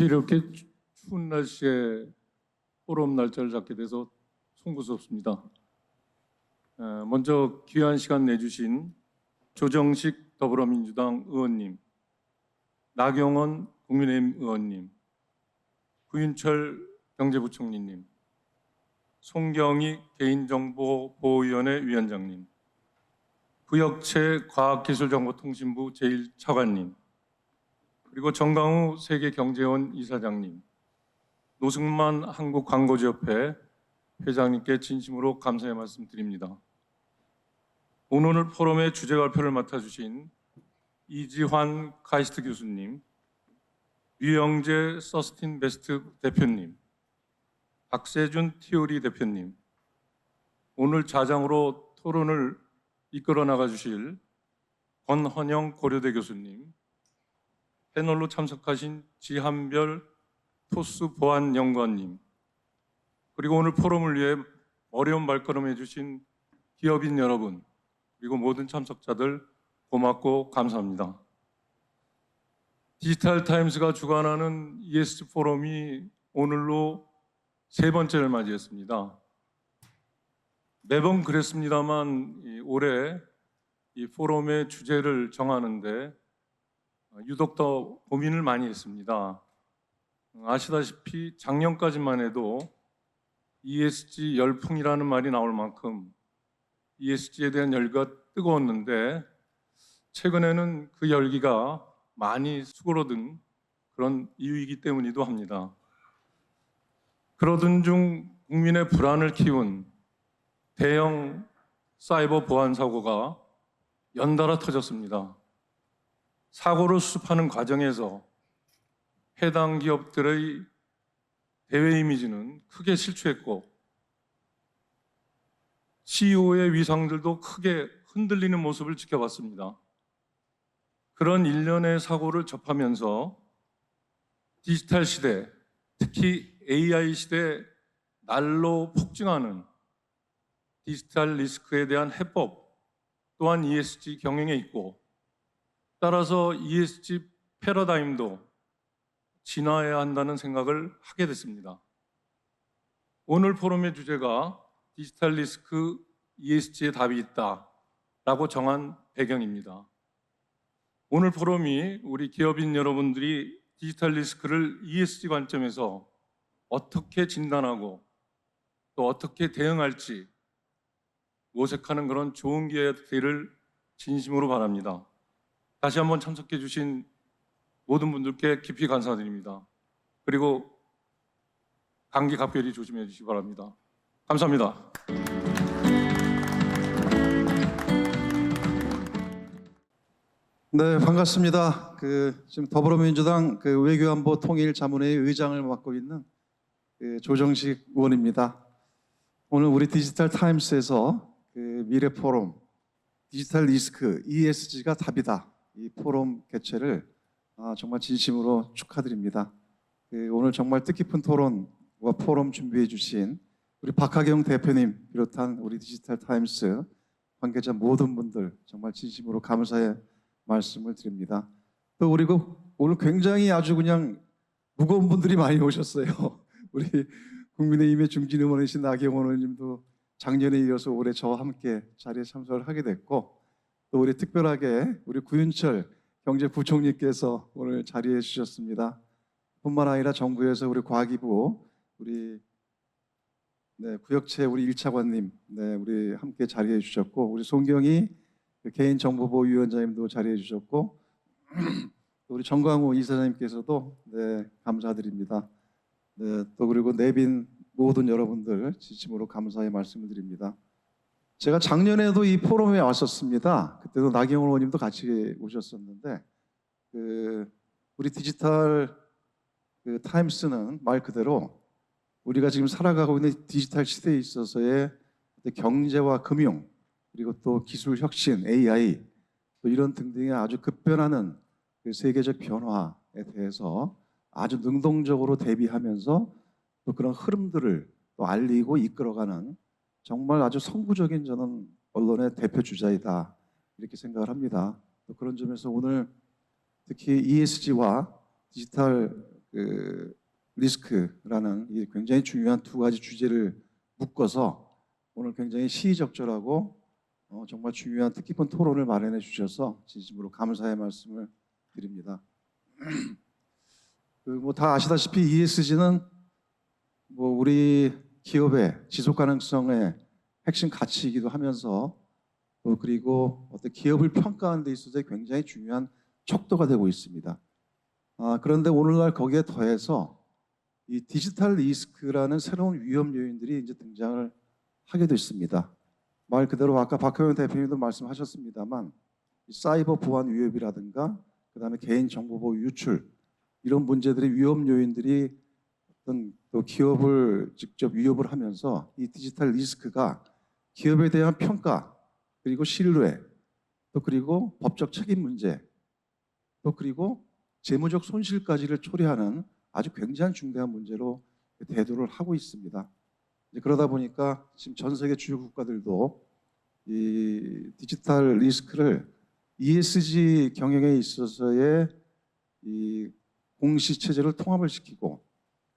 이렇게 추- 추운 날씨에 포럼 날짜를 잡게 돼서 송구스럽습니다. 어, 먼저 귀한 시간 내주신 조정식 더불어민주당 의원님, 나경원 국민의힘 의원님, 구윤철 경제부총리님, 송경희 개인정보보호위원회 위원장님, 구역체 과학기술정보통신부 제1차관님, 그리고 정강우 세계경제원 이사장님, 노승만 한국광고지협회 회장님께 진심으로 감사의 말씀 드립니다. 오늘 포럼의 주제 발표를 맡아주신 이지환 카이스트 교수님, 류영재 서스틴 베스트 대표님, 박세준 티오리 대표님, 오늘 자장으로 토론을 이끌어 나가 주실 권헌영 고려대 교수님, 패널로 참석하신 지한별 토스 보안 연구원님, 그리고 오늘 포럼을 위해 어려운 발걸음 해주신 기업인 여러분, 그리고 모든 참석자들 고맙고 감사합니다. 디지털 타임스가 주관하는 ESG 포럼이 오늘로 세 번째를 맞이했습니다. 매번 그랬습니다만 이 올해 이 포럼의 주제를 정하는데 유독 더 고민을 많이 했습니다. 아시다시피 작년까지만 해도 ESG 열풍이라는 말이 나올 만큼 ESG에 대한 열기가 뜨거웠는데 최근에는 그 열기가 많이 수그러든 그런 이유이기 때문이기도 합니다. 그러던 중 국민의 불안을 키운 대형 사이버 보안 사고가 연달아 터졌습니다. 사고를 수습하는 과정에서 해당 기업들의 대외 이미지는 크게 실추했고 CEO의 위상들도 크게 흔들리는 모습을 지켜봤습니다. 그런 일련의 사고를 접하면서 디지털 시대, 특히 AI 시대 날로 폭증하는 디지털 리스크에 대한 해법 또한 ESG 경영에 있고 따라서 ESG 패러다임도 진화해야 한다는 생각을 하게 됐습니다. 오늘 포럼의 주제가 디지털 리스크 ESG에 답이 있다 라고 정한 배경입니다. 오늘 포럼이 우리 기업인 여러분들이 디지털 리스크를 ESG 관점에서 어떻게 진단하고 또 어떻게 대응할지 모색하는 그런 좋은 기회가 되기를 진심으로 바랍니다. 다시 한번 참석해 주신 모든 분들께 깊이 감사드립니다. 그리고 감기 각별히 조심해 주시기 바랍니다. 감사합니다. 네, 반갑습니다. 그 지금 더불어민주당 그 외교안보 통일 자문회의 의장을 맡고 있는 그 조정식 의원입니다. 오늘 우리 디지털 타임스에서 그 미래 포럼 디지털 리스크 ESG가 답이다 이 포럼 개최를 아, 정말 진심으로 축하드립니다. 그 오늘 정말 뜻깊은 토론과 포럼 준비해 주신 우리 박하경 대표님 비롯한 우리 디지털 타임스 관계자 모든 분들 정말 진심으로 감사의 말씀을 드립니다. 또 그리고 오늘 굉장히 아주 그냥 무거운 분들이 많이 오셨어요. 우리 국민의힘의 중진 의원이신 나경원 의원님도 작년에 이어서 올해 저와 함께 자리에 참석을 하게 됐고 또 우리 특별하게 우리 구윤철 경제부총리께서 오늘 자리해 주셨습니다. 뿐만 아니라 정부에서 우리 과기부 우리 네, 구역체 우리 일차관님 네, 우리 함께 자리해 주셨고 우리 송경희 그 개인정보보호위원장님도 자리해 주셨고 또 우리 정광호 이사장님께서도 네, 감사드립니다. 네, 또 그리고 내빈 모든 여러분들 진심으로 감사의 말씀을 드립니다. 제가 작년에도 이 포럼에 왔었습니다. 그때도 나경원 의원님도 같이 오셨었는데 그 우리 디지털 그 타임스는 말 그대로 우리가 지금 살아가고 있는 디지털 시대에 있어서의 경제와 금융 그리고 또 기술 혁신, AI 또 이런 등등의 아주 급변하는 그 세계적 변화에 대해서 아주 능동적으로 대비하면서 또 그런 흐름들을 또 알리고 이끌어가는 정말 아주 선구적인 저는 언론의 대표 주자이다 이렇게 생각을 합니다. 또 그런 점에서 오늘 특히 ESG와 디지털 그그 리스크라는 이 굉장히 중요한 두 가지 주제를 묶어서 오늘 굉장히 시의적절하고 어, 정말 중요한 뜻깊은 토론을 마련해 주셔서 진심으로 감사의 말씀을 드립니다. 그 뭐 다 아시다시피 ESG는 뭐 우리 기업의 지속 가능성의 핵심 가치이기도 하면서 또 그리고 어떤 기업을 평가하는 데 있어서 굉장히 중요한 척도가 되고 있습니다. 아, 그런데 오늘날 거기에 더해서 이 디지털 리스크라는 새로운 위험 요인들이 이제 등장을 하게 됐습니다. 말 그대로 아까 박효영 대표님도 말씀하셨습니다만 이 사이버 보안 위협이라든가 그다음에 개인 정보 유출 이런 문제들이 위험 요인들이 어떤 또 기업을 직접 위협을 하면서 이 디지털 리스크가 기업에 대한 평가 그리고 신뢰 또 그리고 법적 책임 문제 또 그리고 재무적 손실까지를 초래하는 아주 굉장히 중대한 문제로 대두를 하고 있습니다. 그러다 보니까 지금 전 세계 주요 국가들도 이 디지털 리스크를 ESG 경영에 있어서의 이 공시 체제를 통합을 시키고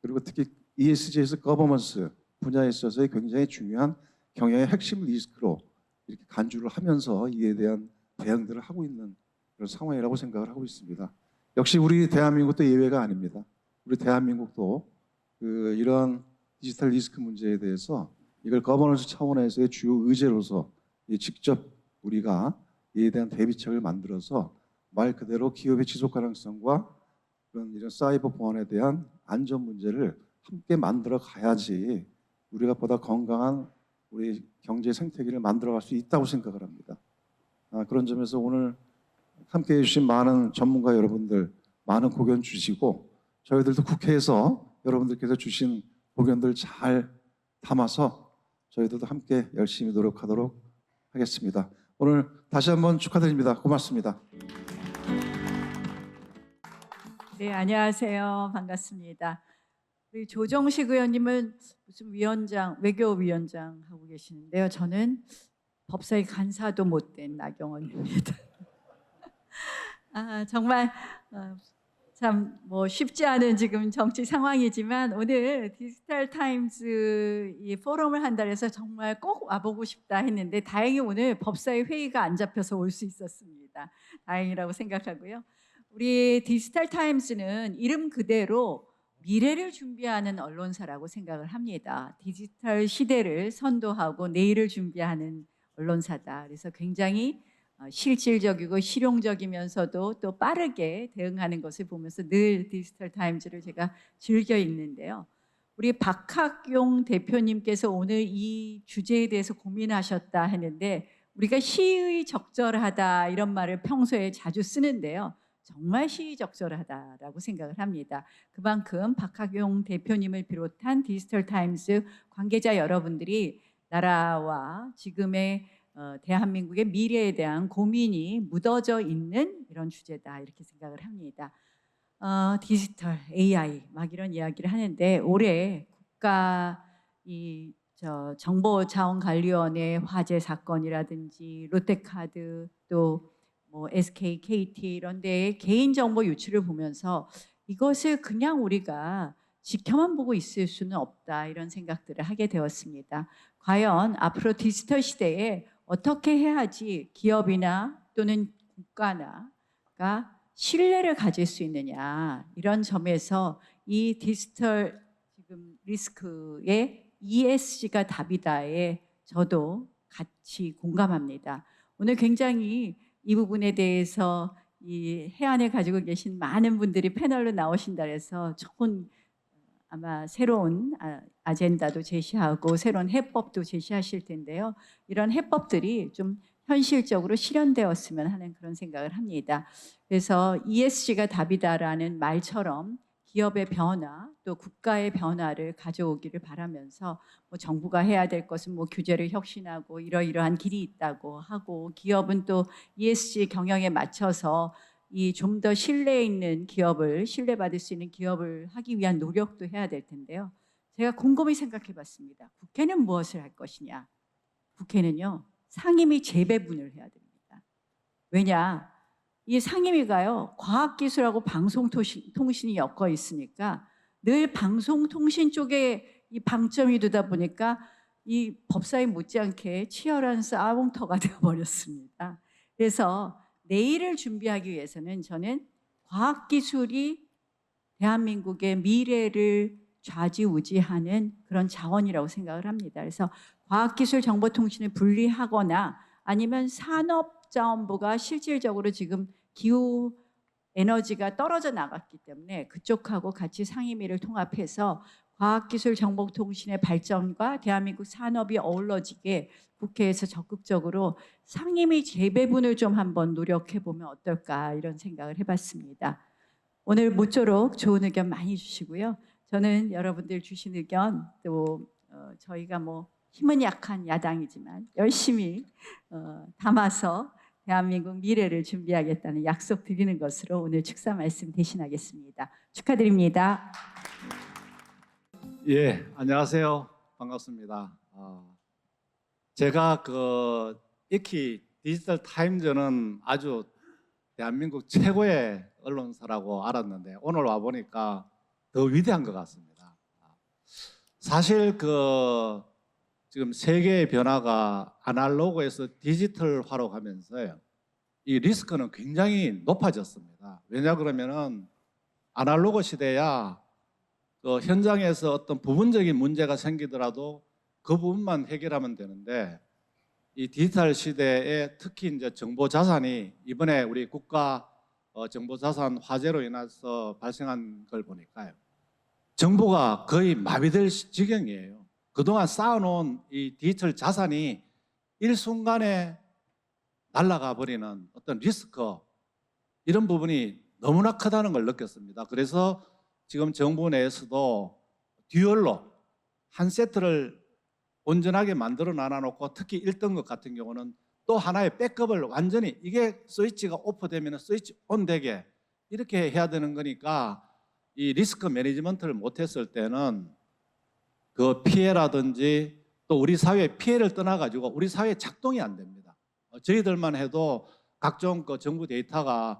그리고 특히 ESG에서 거버먼스 분야에 있어서의 굉장히 중요한 경영의 핵심 리스크로 이렇게 간주를 하면서 이에 대한 대응들을 하고 있는 그런 상황이라고 생각을 하고 있습니다. 역시 우리 대한민국도 예외가 아닙니다. 우리 대한민국도 그 이런 디지털 리스크 문제에 대해서 이걸 거버넌스 차원에서의 주요 의제로서 이 직접 우리가 이에 대한 대비책을 만들어서 말 그대로 기업의 지속 가능성과 그런 이런 사이버 보안에 대한 안전 문제를 함께 만들어 가야지 우리가 보다 건강한 우리 경제 생태계를 만들어갈 수 있다고 생각을 합니다. 아, 그런 점에서 오늘 함께 해주신 많은 전문가 여러분들 많은 고견 주시고 저희들도 국회에서 여러분들께서 주신 고견들 잘 담아서 저희들도 함께 열심히 노력하도록 하겠습니다. 오늘 다시 한번 축하드립니다. 고맙습니다. 네, 안녕하세요. 반갑습니다. 우리 조정식 의원님은 무슨 위원장, 외교위원장 하고 계시는데요. 저는 법사위 간사도 못된 나경원입니다. 아, 정말 참뭐 쉽지 않은 지금 정치 상황이지만 오늘 디지털 타임즈 이 포럼을 한다 해서 정말 꼭 와보고 싶다 했는데 다행히 오늘 법사위 회의가 안 잡혀서 올 수 있었습니다. 다행이라고 생각하고요. 우리 디지털 타임스는 이름 그대로 미래를 준비하는 언론사라고 생각을 합니다. 디지털 시대를 선도하고 내일을 준비하는 언론사다. 그래서 굉장히 어, 실질적이고 실용적이면서도 또 빠르게 대응하는 것을 보면서 늘 디지털 타임즈를 제가 즐겨 읽는데요. 우리 박학용 대표님께서 오늘 이 주제에 대해서 고민하셨다 했는데 우리가 시의 적절하다 이런 말을 평소에 자주 쓰는데요. 정말 시의적절하다라고 생각을 합니다. 그만큼 박학용 대표님을 비롯한 디지털 타임스 관계자 여러분들이 나라와 지금의 어, 대한민국의 미래에 대한 고민이 묻어져 있는 이런 주제다 이렇게 생각을 합니다. 어, 디지털 AI 막 이런 이야기를 하는데 올해 국가 이 저 정보자원관리원의 화재 사건이라든지 롯데카드 또 뭐 SK, KT 이런 데의 개인 정보 유출을 보면서 이것을 그냥 우리가 지켜만 보고 있을 수는 없다 이런 생각들을 하게 되었습니다. 과연 앞으로 디지털 시대에 어떻게 해야지 기업이나 또는 국가나가 신뢰를 가질 수 있느냐 이런 점에서 이 디지털 지금 리스크의 ESG가 답이다에 저도 같이 공감합니다. 오늘 굉장히 이 부분에 대해서 이 해안에 가지고 계신 많은 분들이 패널로 나오신다 해서 좋은 아마 새로운 아- 아젠다도 제시하고 새로운 해법도 제시하실 텐데요. 이런 해법들이 좀 현실적으로 실현되었으면 하는 그런 생각을 합니다. 그래서 ESG가 답이다라는 말처럼 기업의 변화 또 국가의 변화를 가져오기를 바라면서 뭐 정부가 해야 될 것은 뭐 규제를 혁신하고 이러이러한 길이 있다고 하고 기업은 또 ESG 경영에 맞춰서 이 좀 더 신뢰 있는 기업을 신뢰받을 수 있는 기업을 하기 위한 노력도 해야 될 텐데요. 제가 곰곰이 생각해 봤습니다. 국회는 무엇을 할 것이냐? 국회는요. 상임위 재배분을 해야 됩니다. 왜냐? 이 상임위가요 과학기술하고 방송통신이 엮어 있으니까 늘 방송통신 쪽에 이 방점이 되다 보니까 이 법사위 못지않게 치열한 싸움터가 되어버렸습니다. 그래서 내일을 준비하기 위해서는 저는 과학기술이 대한민국의 미래를 좌지우지하는 그런 자원이라고 생각을 합니다. 그래서 과학기술 정보통신을 분리하거나 아니면 산업자원부가 실질적으로 지금 기후 에너지가 떨어져 나갔기 때문에 그쪽하고 같이 상임위를 통합해서 과학기술 정보통신의 발전과 대한민국 산업이 어우러지게 국회에서 적극적으로 상임위 재배분을 좀 한번 노력해 보면 어떨까 이런 생각을 해봤습니다. 오늘 모쪼록 좋은 의견 많이 주시고요. 저는 여러분들 주신 의견 또 어, 저희가 뭐 힘은 약한 야당이지만 열심히 어, 담아서 대한민국 미래를 준비하겠다는 약속 드리는 것으로 오늘 축사 말씀 대신하겠습니다. 축하드립니다. 예, 안녕하세요. 반갑습니다. 어, 제가 그 이키 디지털 타임즈는 아주 대한민국 최고의 언론사라고 알았는데 오늘 와 보니까 더 위대한 것 같습니다. 사실 그 지금 세계의 변화가 아날로그에서 디지털화로 가면서요. 이 리스크는 굉장히 높아졌습니다. 왜냐 그러면은 아날로그 시대야 그 현장에서 어떤 부분적인 문제가 생기더라도 그 부분만 해결하면 되는데 이 디지털 시대에 특히 이제 정보 자산이 이번에 우리 국가 어, 정보 자산 화재로 인해서 발생한 걸 보니까요. 정보가 거의 마비될 시- 지경이에요. 그동안 쌓아놓은 이 디지털 자산이 일순간에 날아가 버리는 어떤 리스크 이런 부분이 너무나 크다는 걸 느꼈습니다. 그래서 지금 정부 내에서도 듀얼로 한 세트를 온전하게 만들어 놔놓고 특히 1등급 같은 경우는 또 하나의 백업을 완전히 이게 스위치가 오프되면 스위치 온 되게 이렇게 해야 되는 거니까 이 리스크 매니지먼트를 못했을 때는 그 피해라든지 또 우리 사회의 피해를 떠나가지고 우리 사회 작동이 안 됩니다. 어, 저희들만 해도 각종 그 정부 데이터가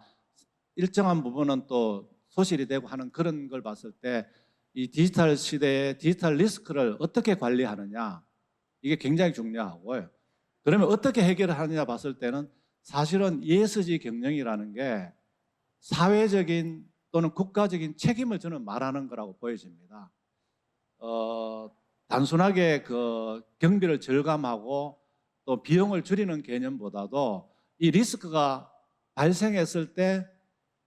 일정한 부분은 또 소실이 되고 하는 그런 걸 봤을 때 이 디지털 시대의 디지털 리스크를 어떻게 관리하느냐 이게 굉장히 중요하고요. 그러면 어떻게 해결을 하느냐 봤을 때는 사실은 ESG 경영이라는 게 사회적인 또는 국가적인 책임을 저는 말하는 거라고 보여집니다. 어, 단순하게 그 경비를 절감하고 또 비용을 줄이는 개념보다도 이 리스크가 발생했을 때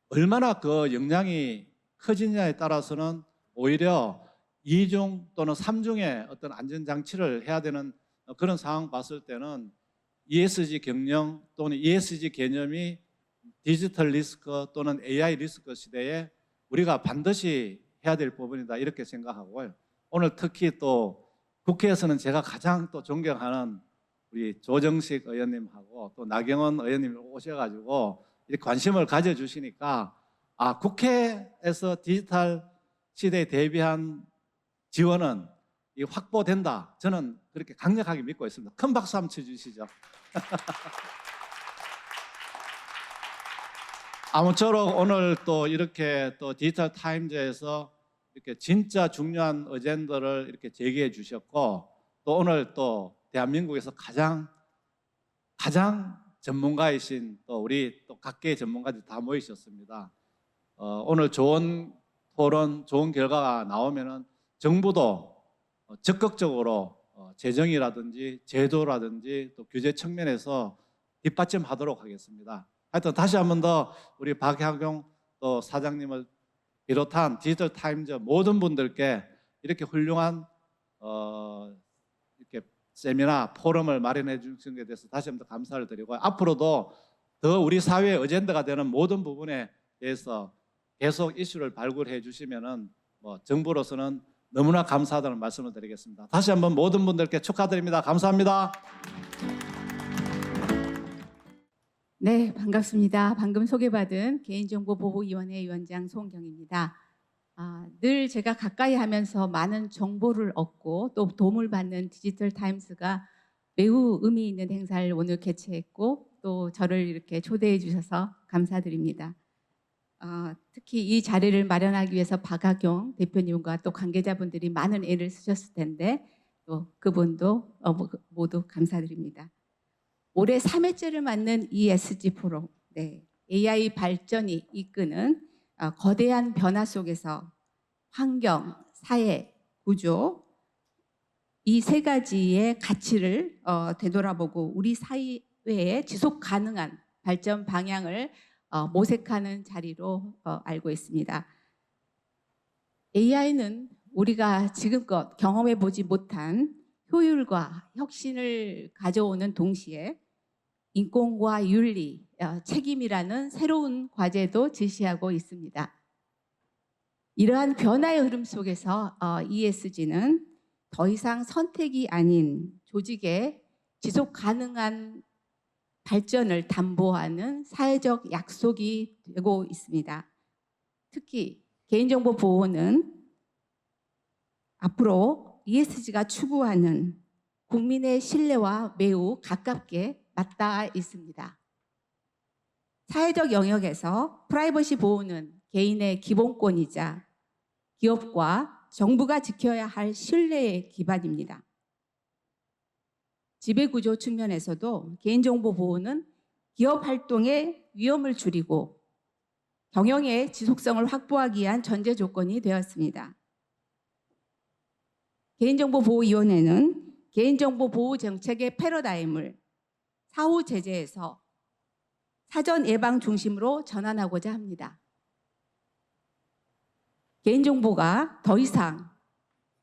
얼마나 그 영향이 커지냐에 따라서는 오히려 2중 또는 3중의 어떤 안전장치를 해야 되는 그런 상황 봤을 때는 ESG 경영 또는 ESG 개념이 디지털 리스크 또는 AI 리스크 시대에 우리가 반드시 해야 될 부분이다 이렇게 생각하고요. 오늘 특히 또 국회에서는 제가 가장 또 존경하는 우리 조정식 의원님하고 또 나경원 의원님 오셔가지고 관심을 가져주시니까 아 국회에서 디지털 시대에 대비한 지원은 이 확보된다. 저는 그렇게 강력하게 믿고 있습니다. 큰 박수 한번 쳐주시죠. 아무쪼록 오늘 또 이렇게 또 디지털 타임즈에서 이렇게 진짜 중요한 어젠더를 이렇게 제기해 주셨고 또 오늘 또 대한민국에서 가장 가장 전문가이신 또 우리 또 각계의 전문가들 다 모이셨습니다. 어, 오늘 좋은 토론, 좋은 결과가 나오면은 정부도 어, 적극적으로 어, 재정이라든지 제도라든지 또 규제 측면에서 뒷받침하도록 하겠습니다. 하여튼 다시 한 번 더 우리 박향경 또 사장님을 비롯한 디지털 타임즈 모든 분들께 이렇게 훌륭한 어, 이렇게 세미나 포럼을 마련해 주신 데 대해서 다시 한번더 감사를 드리고 앞으로도 더 우리 사회의 어젠다가 되는 모든 부분에 대해서 계속 이슈를 발굴해 주시면은 뭐 정부로서는 너무나 감사하다는 말씀을 드리겠습니다. 다시 한번 모든 분들께 축하드립니다. 감사합니다. 네, 반갑습니다. 방금 소개받은 개인정보보호위원회 위원장 송경입니다. 아, 늘 제가 가까이 하면서 많은 정보를 얻고 또 도움을 받는 디지털 타임스가 매우 의미 있는 행사를 오늘 개최했고 또 저를 이렇게 초대해 주셔서 감사드립니다. 어, 특히 이 자리를 마련하기 위해서 박학용 대표님과 또 관계자분들이 많은 애를 쓰셨을 텐데 또 그분도 어, 모- 모두 감사드립니다. 올해 3회째를 맞는 ESG 포럼, 네, AI 발전이 이끄는 어, 거대한 변화 속에서 환경, 사회, 구조 이 세 가지의 가치를 어, 되돌아보고 우리 사회의 지속 가능한 발전 방향을 어, 모색하는 자리로 어, 알고 있습니다. AI는 우리가 지금껏 경험해 보지 못한 효율과 혁신을 가져오는 동시에 인권과 윤리, 어, 책임이라는 새로운 과제도 제시하고 있습니다. 이러한 변화의 흐름 속에서 어, ESG는 더 이상 선택이 아닌 조직의 지속 가능한 발전을 담보하는 사회적 약속이 되고 있습니다. 특히 개인정보 보호는 앞으로 ESG가 추구하는 국민의 신뢰와 매우 가깝게 맞닿아 있습니다. 사회적 영역에서 프라이버시 보호는 개인의 기본권이자 기업과 정부가 지켜야 할 신뢰의 기반입니다. 지배구조 측면에서도 개인정보 보호는 기업 활동의 위험을 줄이고 경영의 지속성을 확보하기 위한 전제 조건이 되었습니다. 개인정보보호위원회는 개인정보 보호 정책의 패러다임을 사후 제재에서 사전 예방 중심으로 전환하고자 합니다. 개인정보가 더 이상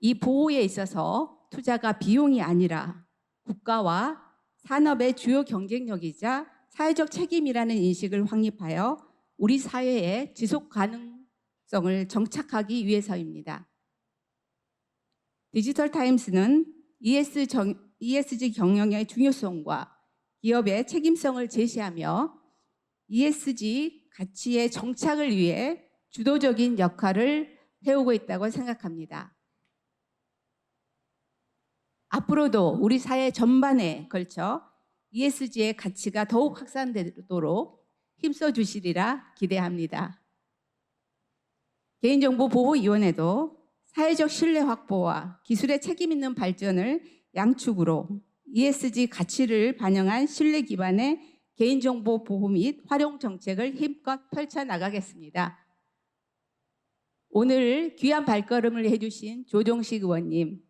이 보호에 있어서 투자가 비용이 아니라 국가와 산업의 주요 경쟁력이자 사회적 책임이라는 인식을 확립하여 우리 사회의 지속 가능성을 정착하기 위해서입니다. 디지털 타임스는 ESG 경영의 중요성과 기업의 책임성을 제시하며 ESG 가치의 정착을 위해 주도적인 역할을 해오고 있다고 생각합니다. 앞으로도 우리 사회 전반에 걸쳐 ESG의 가치가 더욱 확산되도록 힘써 주시리라 기대합니다. 개인정보보호위원회도 사회적 신뢰 확보와 기술의 책임 있는 발전을 양축으로 ESG 가치를 반영한 신뢰 기반의 개인정보 보호 및 활용 정책을 힘껏 펼쳐 나가겠습니다. 오늘 귀한 발걸음을 해주신 조종식 의원님,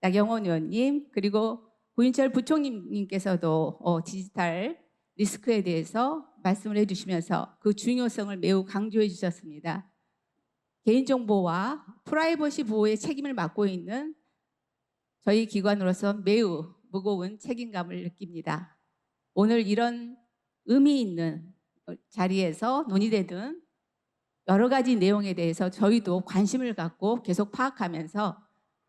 나경원 의원님, 그리고 고인철 부총님께서도 어, 디지털 리스크에 대해서 말씀을 해주시면서 그 중요성을 매우 강조해 주셨습니다. 개인정보와 프라이버시 보호의 책임을 맡고 있는 저희 기관으로서 매우 무거운 책임감을 느낍니다. 오늘 이런 의미 있는 자리에서 논의되던 여러 가지 내용에 대해서 저희도 관심을 갖고 계속 파악하면서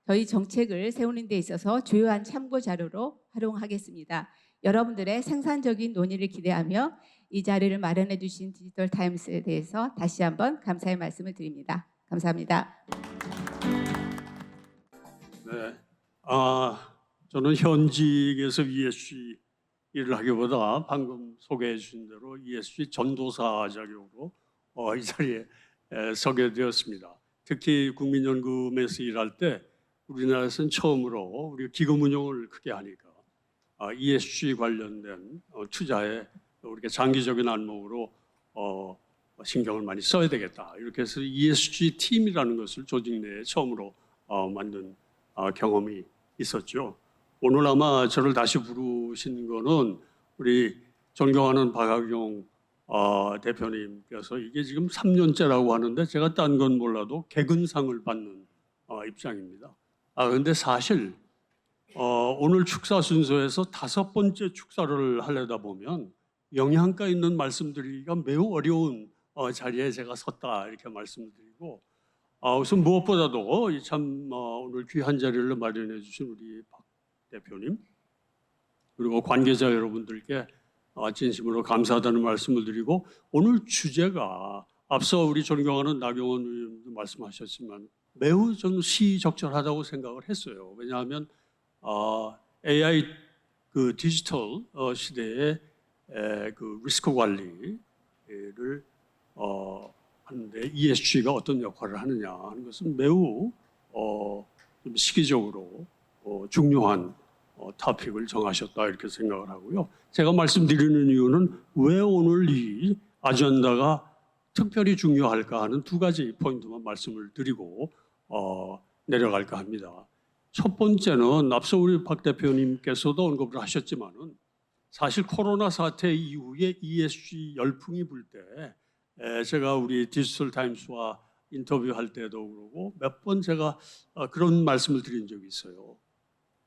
저희 정책을 세우는 데 있어서 주요한 참고 자료로 활용하겠습니다. 여러분들의 생산적인 논의를 기대하며 이 자리를 마련해 주신 디지털 타임스에 대해서 다시 한번 감사의 말씀을 드립니다. 감사합니다. 네. 아, 저는 현직에서 ESG 일을 하기보다 방금 소개해 주신 대로 ESG 전도사 자격으로 어, 이 자리에 에, 서게 되었습니다. 특히 국민연금에서 일할 때 우리나라에서는 처음으로 우리 기금 운용을 크게 하니까 아, ESG 관련된 어, 투자에 우리가 장기적인 안목으로 어, 신경을 많이 써야 되겠다. 이렇게 해서 ESG 팀이라는 것을 조직 내에 처음으로 어, 만든 어, 경험이 있었죠. 오늘 아마 저를 다시 부르신 거는 우리 존경하는 박학용 어, 대표님께서 이게 지금 3년째라고 하는데 제가 딴 건 몰라도 개근상을 받는 어, 입장입니다. 아 근데 사실 어, 오늘 축사 순서에서 다섯 번째 축사를 하려다 보면 영양가 있는 말씀드리기가 매우 어려운 어, 자리에 제가 섰다 이렇게 말씀드리고 아, 우선 무엇보다도 이참 어, 오늘 귀한 자리를 마련해 주신 우리 박 대표님 그리고 관계자 여러분들께 어, 진심으로 감사하다는 말씀을 드리고 오늘 주제가 앞서 우리 존경하는 나경원 의원도 말씀하셨지만 매우 좀 시적절하다고 생각을 했어요. 왜냐하면 어, AI 그 디지털 어, 시대에 에, 그 리스크 관리를 어, 하는데 ESG가 어떤 역할을 하느냐 하는 것은 매우 시기적으로 어, 중요한 어, 토픽을 정하셨다 이렇게 생각을 하고요. 제가 말씀드리는 이유는 왜 오늘 이 아젠다가 특별히 중요할까 하는 두 가지 포인트만 말씀을 드리고 어, 내려갈까 합니다. 첫 번째는 앞서 우리 박 대표님께서도 언급을 하셨지만은 사실 코로나 사태 이후에 ESG 열풍이 불 때 제가 우리 디지털 타임스와 인터뷰할 때도 그러고 몇 번 제가 어, 그런 말씀을 드린 적이 있어요.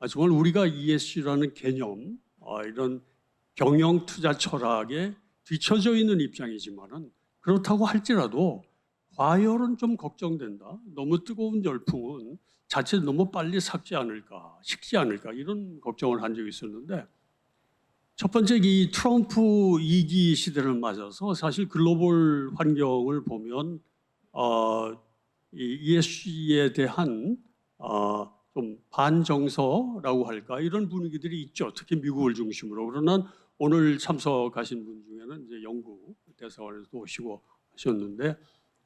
아, 정말 우리가 ESG라는 개념 어, 이런 경영 투자 철학에 뒤처져 있는 입장이지만은 그렇다고 할지라도 과열은 좀 걱정된다. 너무 뜨거운 열풍은 자칫 너무 빨리 삭지 않을까, 식지 않을까 이런 걱정을 한 적이 있었는데 첫 번째 이 트럼프 2기 시대를 맞아서 사실 글로벌 환경을 보면 어, 이 ESG에 대한 어, 좀 반정서라고 할까 이런 분위기들이 있죠. 특히 미국을 중심으로. 그러나 오늘 참석하신 분 중에는 이제 영국 대사관에서도 오시고 하셨는데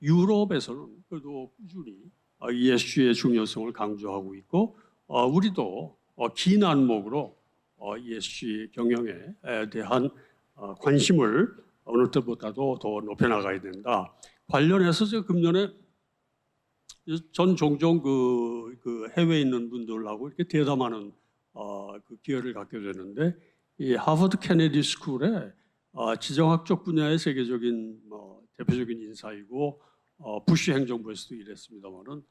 유럽에서는 그래도 꾸준히 어, ESG의 중요성을 강조하고 있고 어, 우리도 어, 긴 안목으로 어, ESG 경영에 대한 어, 관심을 어느 때보다도 더 높여나가야 된다. 관련해서 제가 금년에 전 종종 그, 그 해외에 있는 분들하고 이렇게 대담하는 어, 그 기회를 갖게 되는데 이 하버드 케네디 스쿨에 어, 지정학적 분야의 세계적인 뭐 대표적인 인사이고 어, 부시 행정부에서도 일했습니다만은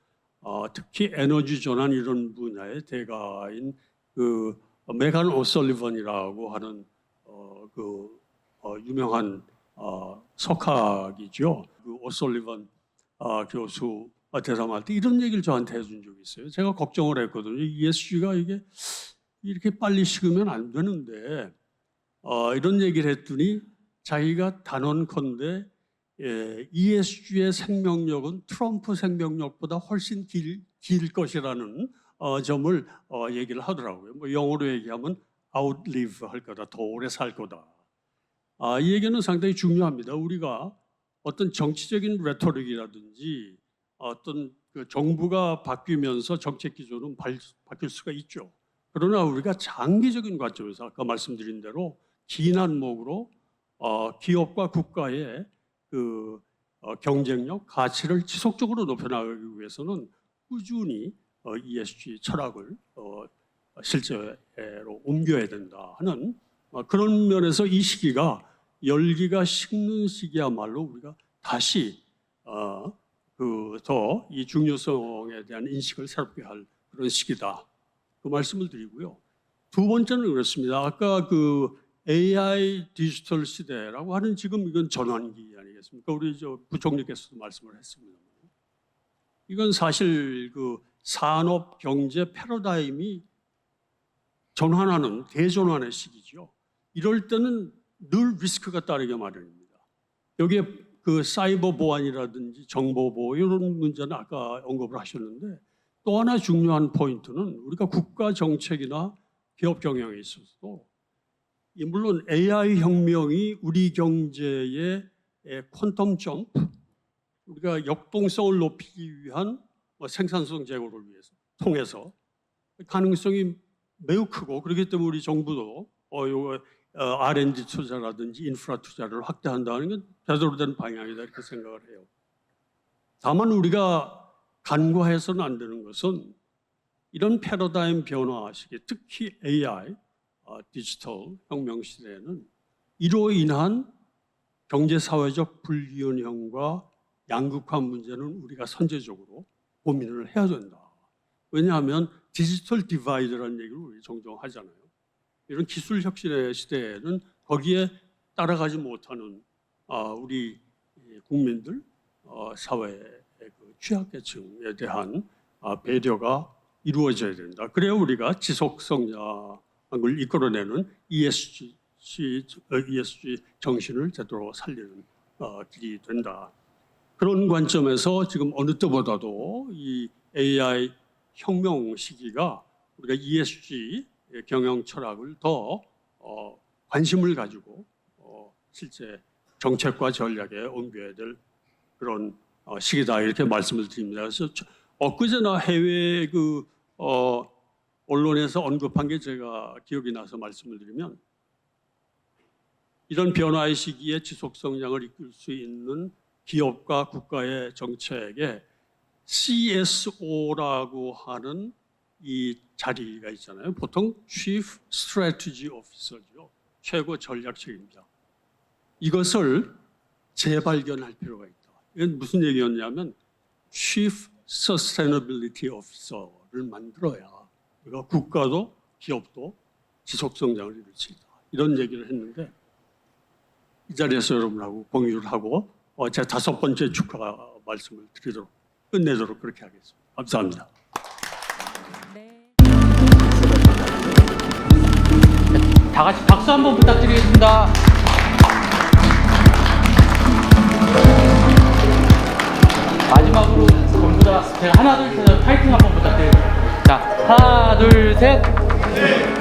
어, 특히 에너지 전환 이런 분야의 대가인 그 메간 오설리번이라고 하는 어, 그 어, 유명한 어, 석학이죠. 그 오설리번 어, 교수 대담할 때 이런 얘기를 저한테 해준 적이 있어요. 제가 걱정을 했거든요. ESG가 이게 이렇게 빨리 식으면 안 되는데 어, 이런 얘기를 했더니 자기가 단언컨대 예, ESG의 생명력은 트럼프 생명력보다 훨씬 길, 길 것이라는 어, 점을 어, 얘기를 하더라고요. 뭐 영어로 얘기하면 outlive 할 거다, 더 오래 살 거다. 아, 이 얘기는 상당히 중요합니다. 우리가 어떤 정치적인 레토릭이라든지 어떤 그 정부가 바뀌면서 정책 기조는 발- 바뀔 수가 있죠. 그러나 우리가 장기적인 관점에서 아까 말씀드린 대로 긴 안목으로 어, 기업과 국가의 그 어, 경쟁력, 가치를 지속적으로 높여나가기 위해서는 꾸준히 어, ESG 철학을 어, 실제로 옮겨야 된다 하는 어, 그런 면에서 이 시기가 열기가 식는 시기야말로 우리가 다시 어, 그더 이 중요성에 대한 인식을 새롭게 할 그런 시기다. 그 말씀을 드리고요. 두 번째는 그렇습니다. 아까 그 AI 디지털 시대라고 하는 지금 이건 전환기 아니겠습니까? 우리 저 부총리께서도 말씀을 했습니다. 이건 사실 그 산업 경제 패러다임이 전환하는 대전환의 시기죠. 이럴 때는 늘 리스크가 따르게 마련입니다. 여기에 그 사이버 보안이라든지 정보 보호 이런 문제는 아까 언급을 하셨는데 또 하나 중요한 포인트는 우리가 국가 정책이나 기업 경영에 있어서도 이 물론 AI 혁명이 우리 경제의 에, 퀀텀 점프 우리가 역동성을 높이기 위한 뭐 생산성 제고를 위해서 통해서 가능성이 매우 크고 그렇기 때문에 우리 정부도 어, 요 어, R&D 투자라든지 인프라 투자를 확대한다는 건 제대로 된 방향이다 이렇게 생각을 해요. 다만 우리가 간과해서는 안 되는 것은 이런 패러다임 변화 시기, 특히 AI, 어, 디지털 혁명 시대에는 이로 인한 경제 사회적 불균형과 양극화 문제는 우리가 선제적으로 고민을 해야 된다. 왜냐하면 디지털 디바이드라는 얘기를 우리 종종 하잖아요. 이런 기술 혁신의 시대에는 거기에 따라가지 못하는 아, 우리 국민들 어, 사회의 그 취약계층에 대한 아, 배려가 이루어져야 된다. 그래야 우리가 지속 성장을 이끌어내는 ESG, 어, ESG 정신을 제대로 살리는 어, 길이 된다. 그런 관점에서 지금 어느 때보다도 이 AI 혁명 시기가 우리가 ESG 경영 철학을 더 어, 관심을 가지고 실제 정책과 전략에 옮겨야 될 그런 어, 시기다 이렇게 말씀을 드립니다. 그래서 저- 엊그제나 해외 그 어, 언론에서 언급한 게 제가 기억이 나서 말씀을 드리면 이런 변화의 시기에 지속 성장을 이끌 수 있는 기업과 국가의 정책에 CSO라고 하는 이 자리가 있잖아요. 보통 Chief Strategy Officer죠. 최고 전략 책임자. 이것을 재발견할 필요가 있다. 이건 무슨 얘기였냐면 Chief Sustainability Officer를 만들어야 우리가 국가도 기업도 지속 성장을 이룰 수 있다. 이런 얘기를 했는데 이 자리에서 여러분하고 공유를 하고 어, 제 다섯 번째 축하 말씀을 드리도록 끝내도록 그렇게 하겠습니다. 감사합니다. 다 같이 박수 한번 부탁드리겠습니다. 마지막으로 전부 다 제가 하나 둘셋 파이팅 한번 부탁드립니다. 자 하나 둘 셋.